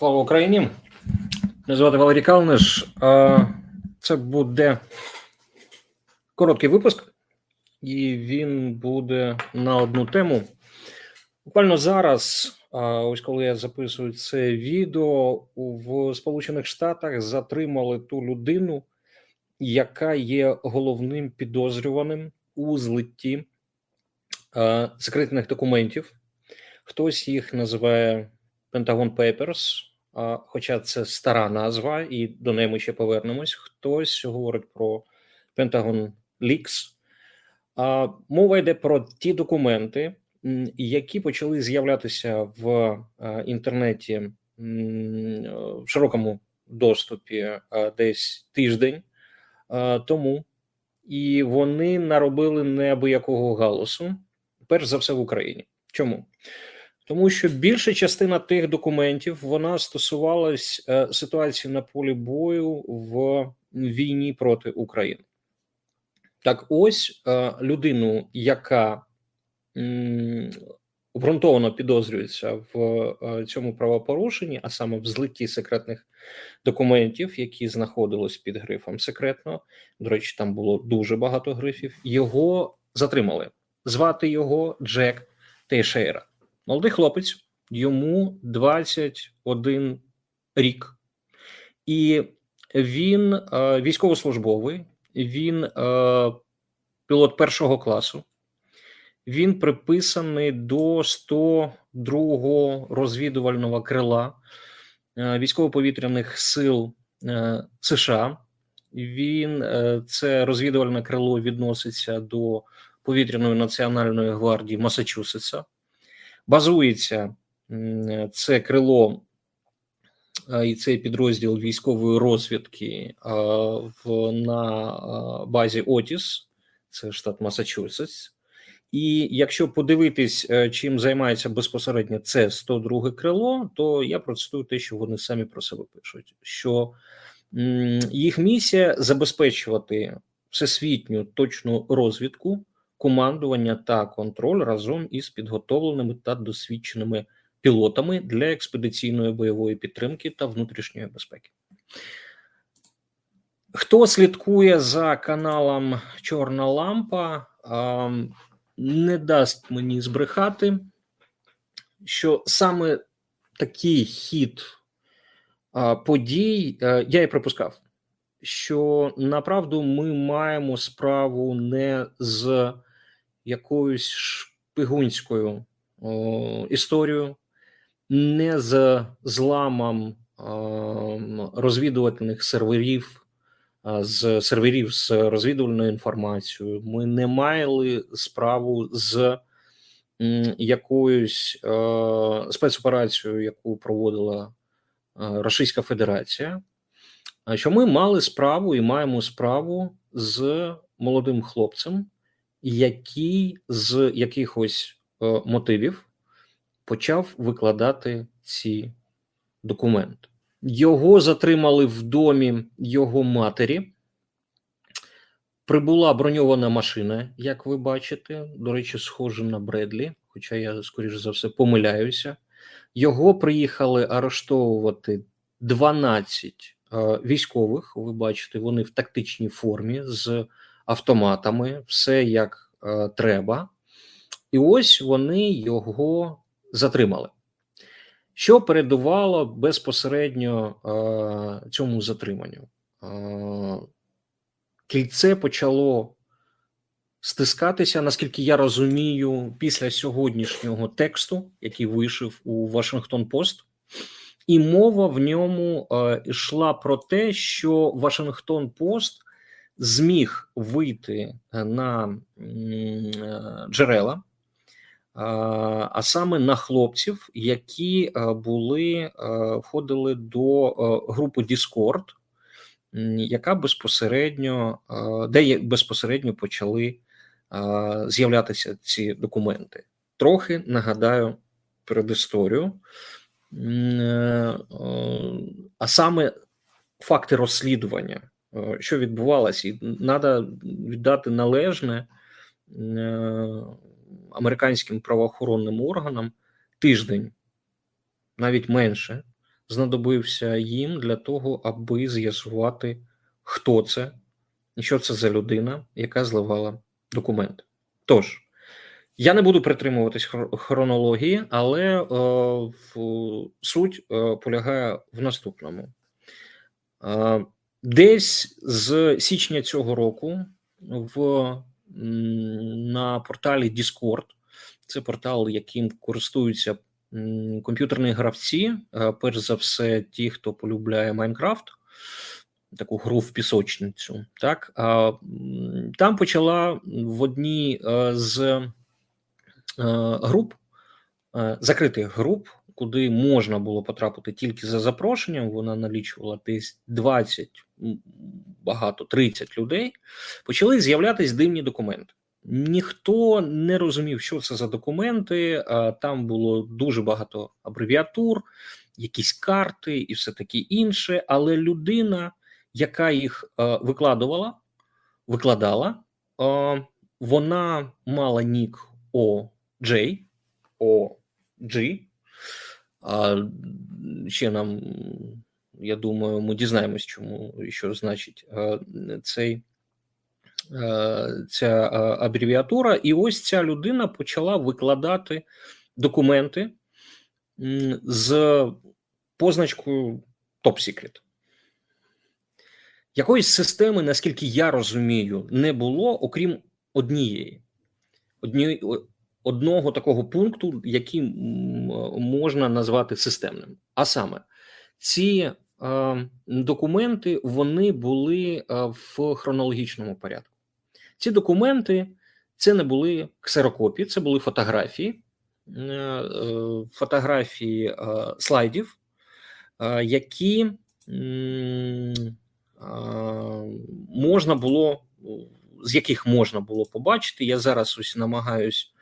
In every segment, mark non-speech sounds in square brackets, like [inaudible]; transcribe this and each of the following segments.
Слава Україні! Мене звати Валерій Калниш. Це буде короткий випуск, і він буде на одну тему. Буквально зараз, ось коли я записую це відео, в Сполучених Штатах затримали ту людину, яка є головним підозрюваним у злитті секретних документів. Хтось їх називає Pentagon Papers, хоча це стара назва, і до неї ми ще повернемось. Хтось говорить про Pentagon Leaks. Мова йде про ті документи, які почали з'являтися в інтернеті в широкому доступі десь тиждень тому, і вони наробили неабиякого галасу, перш за все в Україні. Чому? Тому що більша частина тих документів вона стосувалась е, ситуації на полі бою в війні проти України. Так, ось е, людину, яка обґрунтовано підозрюється в е, цьому правопорушенні, а саме в злитті секретних документів, які знаходились під грифом секретно. До речі, там було дуже багато грифів. Його затримали. Звати його Джек Тейшейра. Молодий хлопець, йому 21 рік, і він е, військовослужбовий, він е, пілот першого класу. Він приписаний до 102-го розвідувального крила е, військово-повітряних сил е, США. Він е, це розвідувальне крило відноситься до повітряної національної гвардії Масачусетса базується це крило і цей підрозділ військової розвідки в на базі Отіс, це штат Масачусетс. І якщо подивитись, е, чим займається безпосередньо це 102 крило, то я процитую те, що вони самі про себе пишуть: що їх місія забезпечувати всесвітню точну розвідку командування та контроль разом із підготовленими та досвідченими пілотами для експедиційної бойової підтримки та внутрішньої безпеки. Хто слідкує за каналом Чорна Лампа, не дасть мені збрехати, що саме такий хід подій я і припускав, що направду ми маємо справу не з якоюсь шпигунською о, історією, не з зламом о, розвідувальних серверів, з серверів з розвідувальною інформацією. Ми не мали справу з якоюсь о, спецоперацією, яку проводила Російська Федерація. Що ми мали справу і маємо справу з молодим хлопцем, який з якихось е, мотивів почав викладати ці документи. Його затримали в домі його матері. Прибула броньована машина, як ви бачите. До речі, схожа на Бредлі, хоча я, скоріш за все, помиляюся. Його приїхали арештовувати 12 е, військових. Ви бачите, вони в тактичній формі з автоматами, все як е, треба, і ось вони його затримали. Що передувало безпосередньо е, цьому затриманню? Е, кільце почало стискатися, наскільки я розумію, після сьогоднішнього тексту, який вийшов у Вашингтон Пост, і мова в ньому е, йшла про те, що Вашингтон Пост зміг вийти е, на е, джерела, а саме на хлопців, які е, були входили до групи Discord, яка безпосередньо де безпосередньо почали з'являтися ці документи. Трохи нагадаю передісторію, а саме факти розслідування. Е, що відбувалося, і треба віддати належне е, американським правоохоронним органам тиждень, навіть менше, знадобився їм для того, аби з'ясувати, хто це і що це за людина, яка зливала документи. Тож, я не буду притримуватись хро- хронології, але е, суть е, полягає в наступному. Е, десь з січня цього року в, на порталі Discord, це портал, яким користуються комп'ютерні гравці, е, перш за все, ті, хто полюбляє Майнкрафт, таку гру в пісочницю. Так? Там почала в одній е, з е, груп, закритих груп, куди можна було потрапити тільки за запрошенням. Вона налічувала десь 20, багато 30 людей. Почали з'являтися дивні документи. Ніхто не розумів, що це за документи. Там було дуже багато абревіатур, якісь карти і все таке інше. Але людина, яка їх е, викладувала, викладала, е, вона мала нік OJ, OG. А ще нам, я думаю, ми дізнаємось, чому і що значить цей, ця абревіатура. І ось ця людина почала викладати документи з позначкою Top Secret. Якоїсь системи, наскільки я розумію, не було, окрім однієї. Одні, одного такого пункту, який можна назвати системним. А саме, ці е, документи вони були е, в хронологічному порядку. Ці документи це не були ксерокопії, це були фотографії, е, фотографії е, слайдів, е, які е, можна було, з яких можна було побачити. Я зараз ось намагаюсь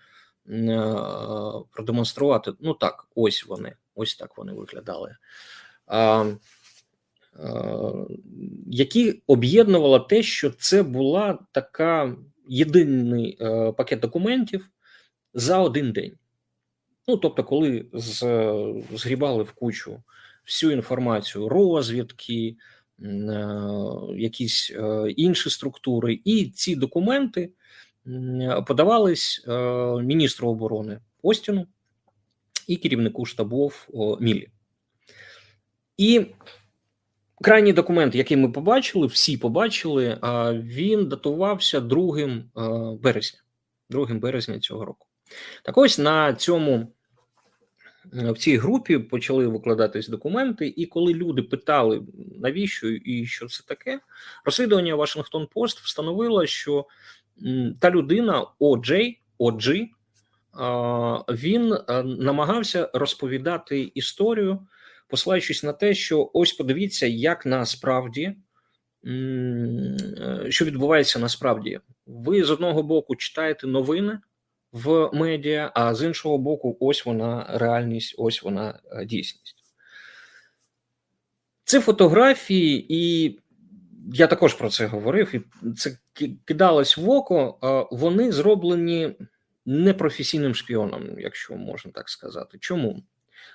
продемонструвати. Ну так, ось вони, ось так вони виглядали. Які об'єднувало те, що це була така єдиний е, пакет документів за один день. Ну, тобто, коли з, згрібали в кучу всю інформацію, розвідки, е, якісь е, інші структури, і ці документи подавались е, міністру оборони Остіну і керівнику штабов Мілі. І крайній документ, який ми побачили, всі побачили, він датувався 2 е, березня, 2 березня цього року. Так ось на цьому е, в цій групі почали викладатись документи, і коли люди питали, навіщо і що це таке, розслідування Вашингтон Пост встановило, що та людина OG, а, він е, намагався розповідати історію, посилаючись на те, що ось подивіться, як насправді е, що відбувається насправді. Ви з одного боку читаєте новини в медіа, а з іншого боку, ось вона реальність, ось вона е, дійсність. Це фотографії, і я також про це говорив, і це кидалось в око. Вони зроблені непрофесійним шпіоном, якщо можна так сказати. Чому?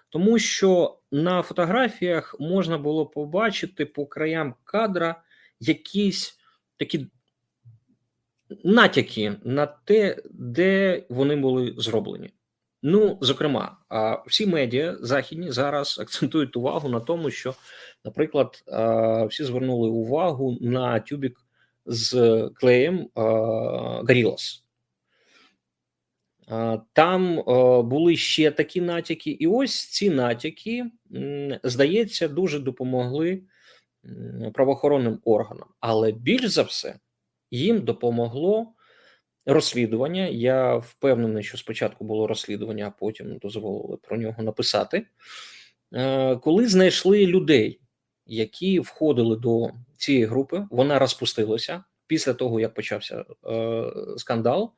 Тому що на фотографіях можна було побачити по краям кадра якісь такі натяки на те, де вони були зроблені. Ну, зокрема, всі медіа західні зараз акцентують увагу на тому, що, наприклад, всі звернули увагу на тюбік з клеєм Gorillaz. Там були ще такі натяки, і ось ці натяки, здається, дуже допомогли правоохоронним органам. Але більш за все їм допомогло розслідування. Я впевнений, що спочатку було розслідування, а потім дозволили про нього написати. Коли знайшли людей, які входили до цієї групи, вона розпустилася після того, як почався е, скандал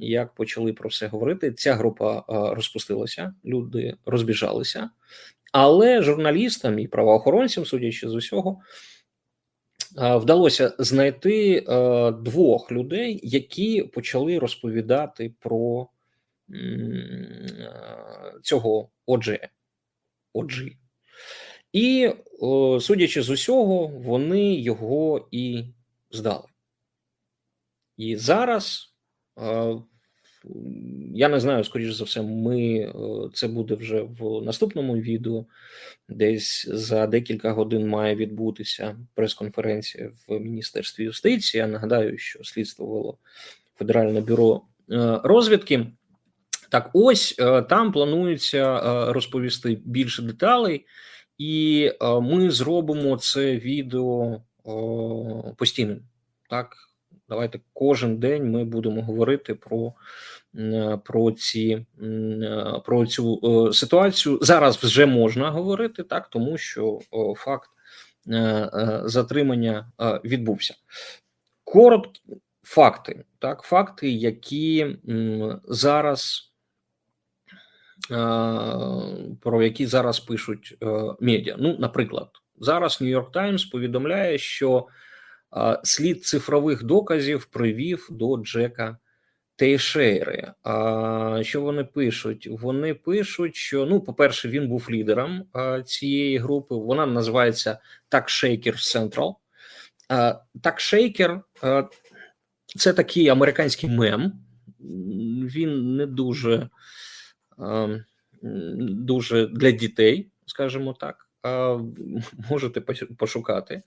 як почали про все говорити, ця група е, розпустилася, люди розбіжалися, але журналістам і правоохоронцям, судячи з усього, е, вдалося знайти е, двох людей, які почали розповідати про цього OG. OG. І, судячи з усього, вони його і здали. І зараз е, я не знаю, скоріш за все, ми е, це буде вже в наступному відео. Десь за декілька годин має відбутися прес-конференція в Міністерстві юстиції. Я нагадаю, що слідство вело Федеральне бюро е, розвідки. Так, ось там планується розповісти більше деталей, і е, ми зробимо це відео постійним. Так, давайте кожен день ми будемо говорити про, про ці про цю ситуацію. Зараз вже можна говорити так, тому що факт е, е, затримання е, відбувся. Короткі факти, так, факти, які зараз. Е, Про які зараз пишуть е, медіа. Ну, наприклад, зараз Нью-Йорк Таймс повідомляє, що е, слід цифрових доказів привів до Джека Тейшейри. А що вони пишуть? Вони пишуть, що ну, по-перше, він був лідером цієї групи. Вона називається Так Shaker Central. Так Shaker е, це такий американський мем. Він не дуже, дуже для дітей, скажімо так. [laughs] Можете пошукати.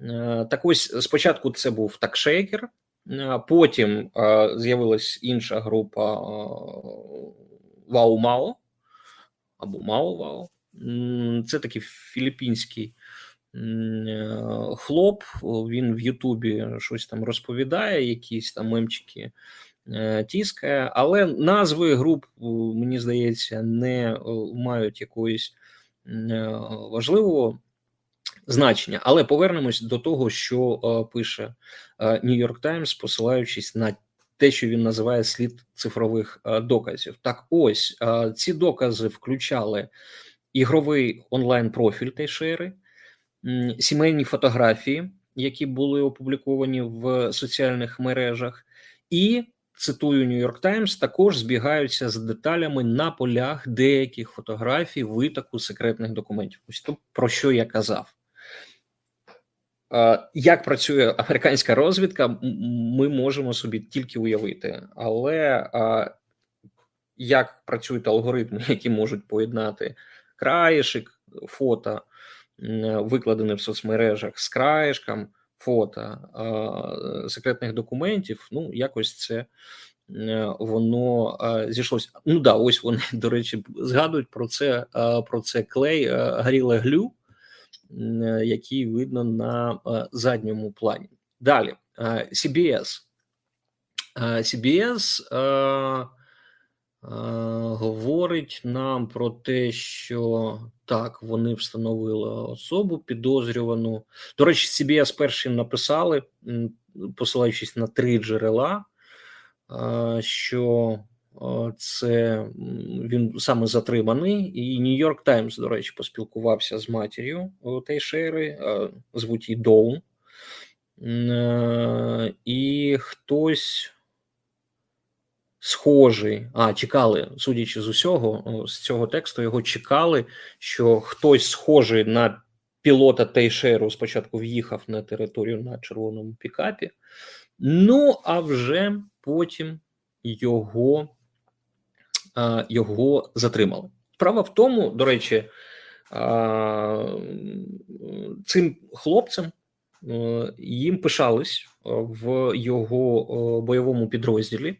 Е, Так ось спочатку це був такшейкер, е, потім е, з'явилась інша група Вау Мао або Мао Вау. Це такий філіппінський хлоп. Він в Ютубі щось там розповідає, якісь там мемчики е, тіскає, але назви груп, мені здається, не мають якоїсь е, важливого значення. Але повернемось до того, що е, пише Нью-Йорк Таймс, посилаючись на те, що він називає слід цифрових е, доказів. Так, ось е, ці докази включали ігровий онлайн-профіль Тейшери, м, сімейні фотографії, які були опубліковані в соціальних мережах, і цитую Нью-Йорк Таймс, також збігаються з деталями на полях деяких фотографій витоку секретних документів. Ось то про що я казав. Як працює американська розвідка, ми можемо собі тільки уявити, але як працюють алгоритми, [laughs] які можуть поєднати краєшик фото, викладене в соцмережах, з краєшком фото е, секретних документів, ну якось це е, воно е, зійшлося. Ну да, ось вони, [laughs] до речі, згадують про це, е, про це клей е, Глю, е, який видно на е, задньому плані. Далі, е, CBS. Е, CBS е, е, говорить нам про те, що так, вони встановили особу підозрювану. До речі, CBS першим написали, посилаючись на три джерела, е, що е, це він саме затриманий, і Нью-Йорк Таймс, до речі, поспілкувався з матір'ю е, Тейшери, е, звуть її Доун. Е, І хтось схожий, а чекали, судячи з усього, з цього тексту його чекали, що хтось схожий на пілота Тейшеру спочатку в'їхав на територію на червоному пікапі. Ну а вже потім його, його затримали. Справа в тому, до речі, цим хлопцем е, їм пишались в його бойовому підрозділі,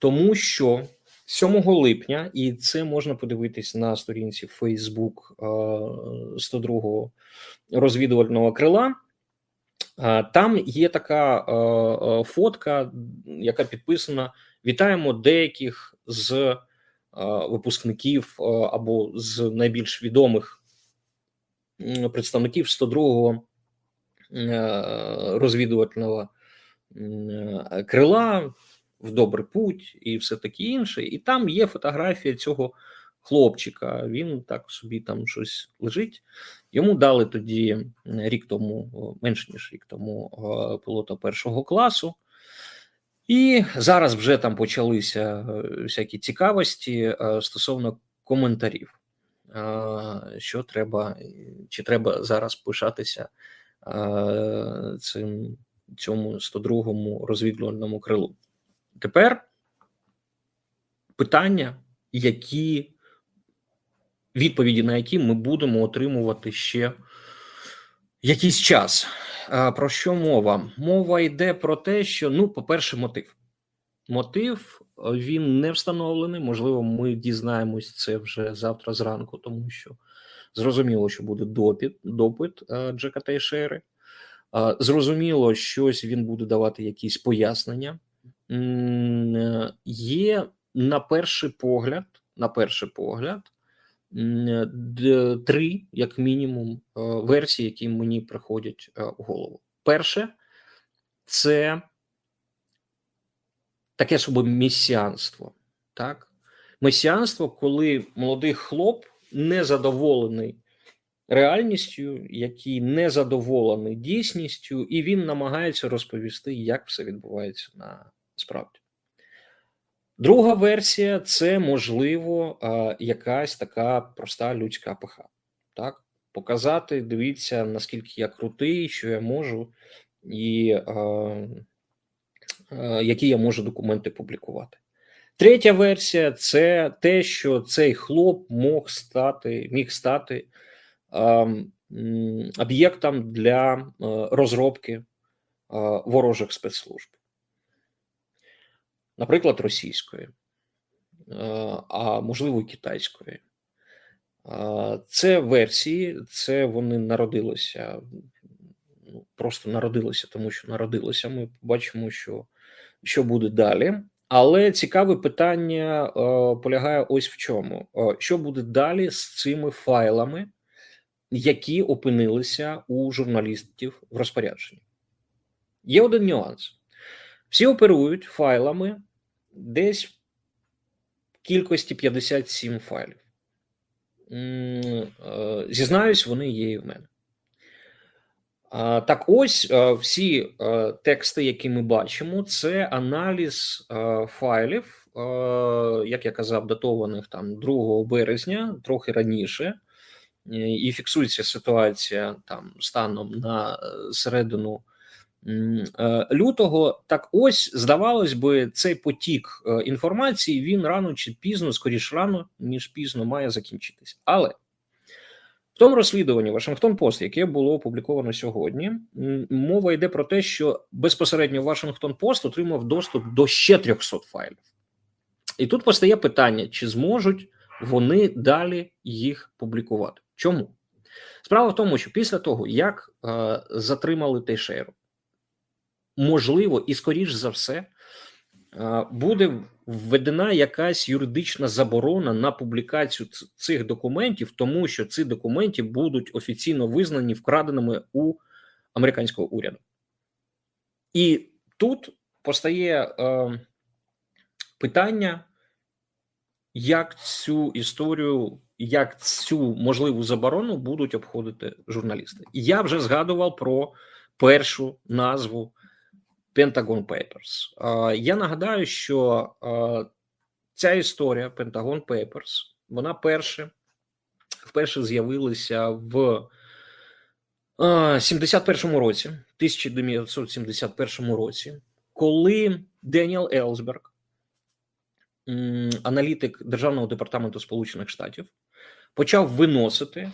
тому що 7 липня, і це можна подивитись на сторінці Facebook е, 102-го розвідувального крила. Там є така е, е, фотка, яка підписана: Вітаємо деяких з е, випускників е, або з найбільш відомих представників 102-го е, розвідувального е, крила в добрий путь і все таке інше. І там є фотографія цього хлопчика. Він так собі там щось лежить. Йому дали тоді рік тому, о, менше ніж рік тому, о, пілота першого класу. І зараз вже там почалися е, всякі цікавості е, стосовно коментарів. що треба, чи треба зараз пишатися цим цьому 102-му розвідувальному крилу. Тепер питання, які відповіді на які ми будемо отримувати ще якийсь час. Про що мова? Мова йде про те, що ну, по-перше, мотив. Мотив він не встановлений. Можливо, ми дізнаємось це вже завтра зранку, тому що зрозуміло, що буде допит, допит Джека Тейшери. Зрозуміло, щось він буде давати якісь пояснення. Є на перший погляд, на перший погляд, три, як мінімум, версії, які мені приходять в голову. Перше, це таке собі месіанство. Так? Месіанство, коли молодий хлоп незадоволений реальністю, який не задоволений дійсністю, і він намагається розповісти, як все відбувається на справді. Друга версія це можливо якась така проста людська пиха. Так, показати, дивіться, наскільки я крутий, що я можу, і е, е, які я можу документи публікувати. Третя версія це те, що цей хлоп мог стати, міг стати об'єктом для е, розробки е, ворожих спецслужб, наприклад, російської, е, а можливо, китайської. Це версії, це вони народилися, ну, просто народилися, тому що народилися. Ми бачимо, що, що буде далі. Але цікаве питання е, полягає ось в чому: що буде далі з цими файлами, які опинилися у журналістів в розпорядженні. Є один нюанс: всі оперують файлами десь в кількості 57 файлів. Е, зізнаюсь, вони є і в мене. Так, ось е, всі е, тексти, які ми бачимо, це аналіз файлів, як я казав, датованих там 2 березня, трохи раніше і фіксується ситуація там станом на середину лютого. Так, ось здавалось би, цей потік е, інформації він рано чи пізно, скоріш рано ніж пізно, має закінчитися. Але в тому розслідуванні Вашингтон Пост, яке було опубліковано сьогодні, мова йде про те, що безпосередньо Вашингтон Пост отримав доступ до ще 300 файлів. І тут постає питання: чи зможуть вони далі їх публікувати? Чому? Справа в тому, що після того, як е, затримали Тейшеру, можливо, і скоріш за все, буде введена якась юридична заборона на публікацію цих документів, тому що ці документи будуть офіційно визнані вкраденими у американського уряду. І тут постає е, питання, як цю історію як цю можливу заборону будуть обходити журналісти. Я вже згадував про першу назву Pentagon Papers. Я нагадаю, що ця історія Pentagon Papers, вона перше вперше з'явилася в 71-му році, 1971 році, коли Деніел Елсберг, аналітик Державного департаменту Сполучених Штатів, почав виносити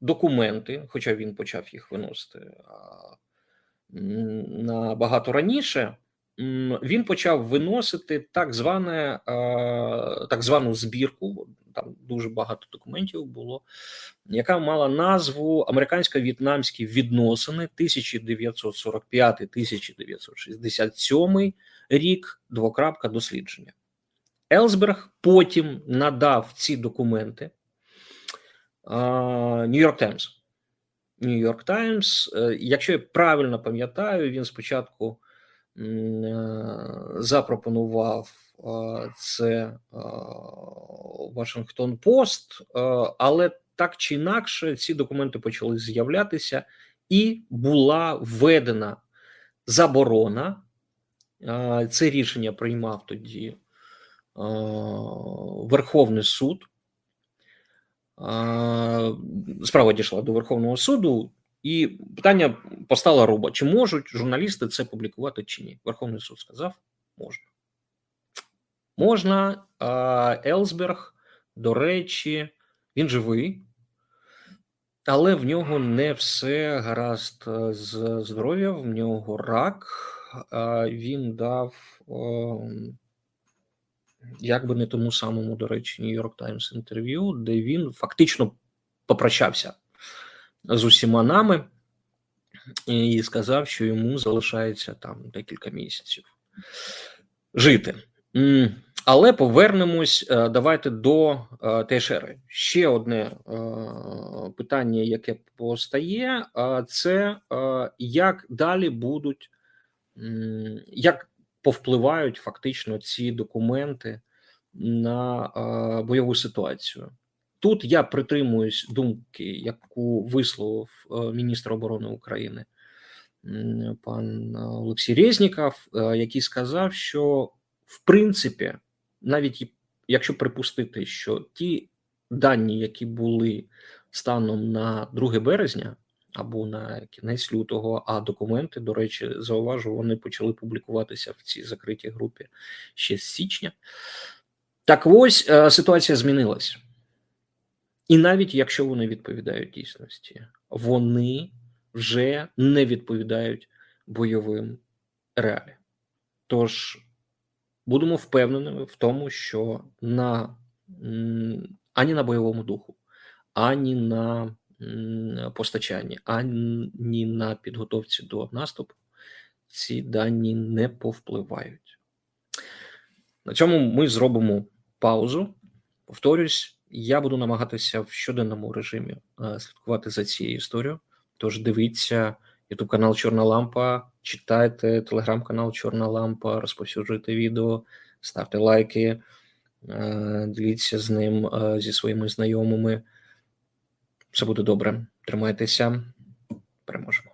документи, хоча він почав їх виносити набагато раніше. Він почав виносити так зване так звану збірку. Там дуже багато документів було, яка мала назву Американсько-в'єтнамські відносини 1945-1967 рік. Двокрапка дослідження. Елсберг потім надав ці документи Нью-Йорк Таймс. Нью-Йорк Таймс. Якщо я правильно пам'ятаю, він спочатку е, запропонував це Вашингтон Пост, але так чи інакше ці документи почали з'являтися, і була введена заборона. Це рішення приймав тоді Верховний суд справа дійшла до Верховного суду, і питання постала руба: чи можуть журналісти це публікувати чи ні? Верховний суд сказав, можна. Можна. Елсберг, до речі, він живий, але в нього не все гаразд е, з здоров'ям, в нього рак. Він дав, ем, як би не тому самому, до речі, York Times інтерв'ю, де він фактично попрощався з усіма нами і сказав, що йому залишається там декілька місяців жити. Але повернемось. е, Давайте до е, ТШР. Ще одне е, питання, яке постає, це як далі будуть, як повпливають фактично ці документи на е, бойову ситуацію. Тут я притримуюсь думки, яку висловив е, міністр оборони України пан Олексій Резніков, е, який сказав, що в принципі, навіть якщо припустити, що ті дані, які були станом на 2 березня або на кінець лютого, а документи, до речі, зауважу, вони почали публікуватися в цій закритій групі ще з січня. Так ось е, ситуація змінилась. І навіть якщо вони відповідають дійсності, вони вже не відповідають бойовим реаліям. Тож будемо впевненими в тому, що на ані на бойовому духу, ані на постачанні, ані на підготовці до наступу ці дані не повпливають. На цьому ми зробимо паузу. Повторюсь, я буду намагатися в щоденному режимі е, слідкувати за цією історією. Тож дивіться YouTube канал Чорна Лампа, читайте телеграм-канал Чорна Лампа, розповсюджуйте відео, ставте лайки, е, діліться з ним е, зі своїми знайомими. Все буде добре. Тримайтеся, переможемо.